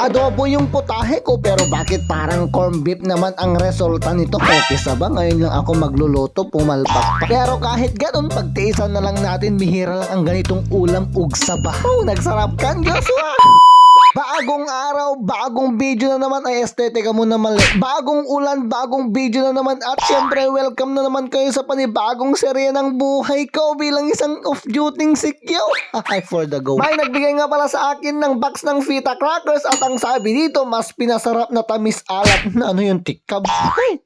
Adobo yung putahe ko pero bakit parang corn beef naman ang resulta nito? Okay sa ba? Ngayon lang ako magluluto, pumalpak pa. Pero kahit ganun, pagtiisan na lang natin, bihira lang ang ganitong ulam ugsa ba? Oh, nagsarap kan, Joshua! Bagong araw, bagong video na naman ay estetika mo na mali. Bagong ulan, bagong video na naman at syempre welcome na naman kayo sa panibagong serye ng buhay ko bilang isang off-duty sikyo. Ay, for the go. May nagbigay nga pala sa akin ng box ng Vita Crackers at ang sabi dito, mas pinasarap na tamis alat. Na ano yung tikab?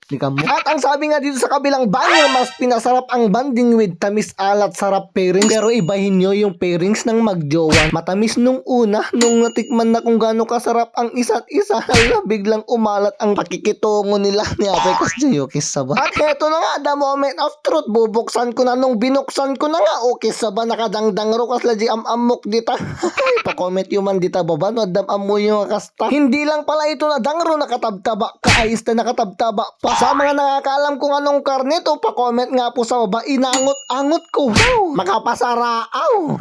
Tikab mo. At ang sabi nga dito sa kabilang banner, mas pinasarap ang banding with tamis alat sarap pairings. Pero ibahin nyo yung pairings ng magjowa. Matamis nung una, nung natikman na kung gaano kasarap ang isa't isa, hala, biglang umalat ang pakikitungo nila ni Ape Kasjayokis Saba. At heto na nga, the moment of truth, bubuksan ko na nung binuksan ko na nga, okay Saba, nakadangdang ro kaslaji am amok dita. Pa-comment yung man dita baba, no, adam amo yung kasta. Hindi lang pala ito na dangro, nakatabtaba ka, ayos na nakatabtaba pa. Sa mga nakakaalam kung anong karne to, pa-comment nga po sa baba, inangot-angot ko. Wow, makapasaraaw.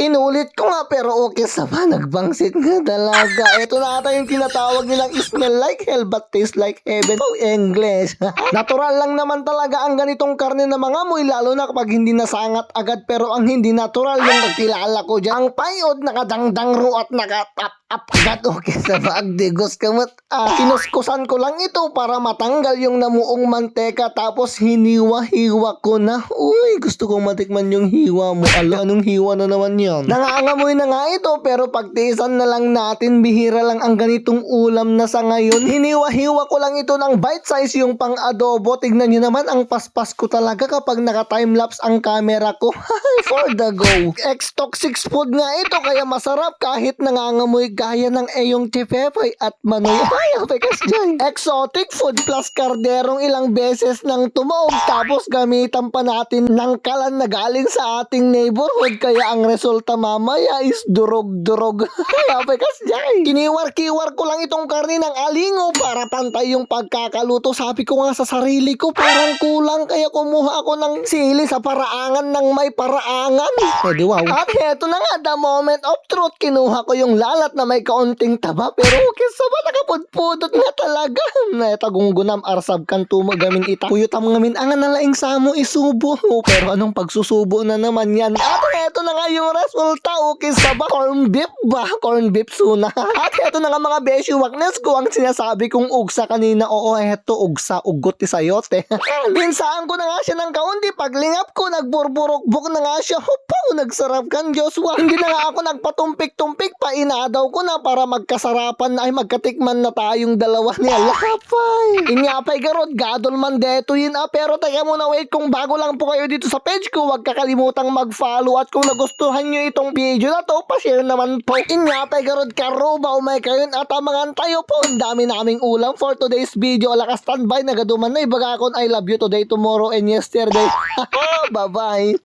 Inulit ko nga pero okay Saba, nagbangsit nga talaga. Ito na ata yung tinatawag nilang smell like hell but taste like heaven. Oh, English. natural lang naman talaga ang ganitong karne na mga amoy lalo na kapag hindi nasangat agad pero ang hindi natural yung nagkilala ko dyan. Ang payod nakadangdang ro at nakatap up agad. Okay sa bagdigos kamot. Ah, kinuskusan ko lang ito para matanggal yung namuong manteka tapos hiniwa-hiwa ko na. Uy, gusto kong matikman yung hiwa mo. Ala, anong hiwa na naman yan? Nangangamoy na nga ito pero pagtiisan na lang natin bihira lang ang ganitong ulam na sa ngayon. Hiniwa-hiwa ko lang ito ng bite size yung pang adobo. Tignan nyo naman ang paspas ko talaga kapag naka-timelapse ang camera ko. For the go. Ex-toxic food nga ito kaya masarap kahit nangangamoy gaya ng eyong tipepay at manoy. Ay, apekas dyan. Exotic food plus karderong ilang beses nang tumaog tapos gamitan pa natin ng kalan na galing sa ating neighborhood kaya ang resulta mamaya is durog-durog. Ay, apekas dyan. Kiniwar-kiwar ko lang itong karne ng alingo para pantay yung pagkakaluto. Sabi ko nga sa sarili ko parang kulang kaya kumuha ako ng sili sa paraangan ng may paraangan. Di wow. At heto na nga, the moment of truth, kinuha ko yung lalat na may kaunting taba pero okay sa ba nakapudpudot nga talaga. Na tagunggunam arsab kan tumagamin ita. Kuyutam ngamin ang nalaing samo isubo. Oh, pero anong pagsusubo na naman yan? At heto na nga yung resulta. Okay sa ba? Corn beef ba? Corn beef suna. At heto na nga mga besyo waknes ko ang sinasabi kong ugsa kanina. Oo, heto ugsa ugot ti sayote. Binsaan ko na nga siya ng kaunti. Paglingap ko, nagburburok-buk na nga siya. Hopaw, nagsarap kan Joshua. Hindi na nga ako nagpatumpik-tumpik pa. Inadaw ko na para magkasarapan na ay magkatikman na tayong dalawa ni Alapay. Inyapay garot, gadol man deto yun ah. Pero teka muna wait, kung bago lang po kayo dito sa page ko, huwag kakalimutang mag-follow at kung nagustuhan nyo itong video na to, pa-share naman po. Inyapay garot, karuba, umay kayo at amangan tayo po. Ang dami naming ulam for today's video. Ala ka standby, nagaduman na ibaga akon I love you today, tomorrow, and yesterday. Bye-bye.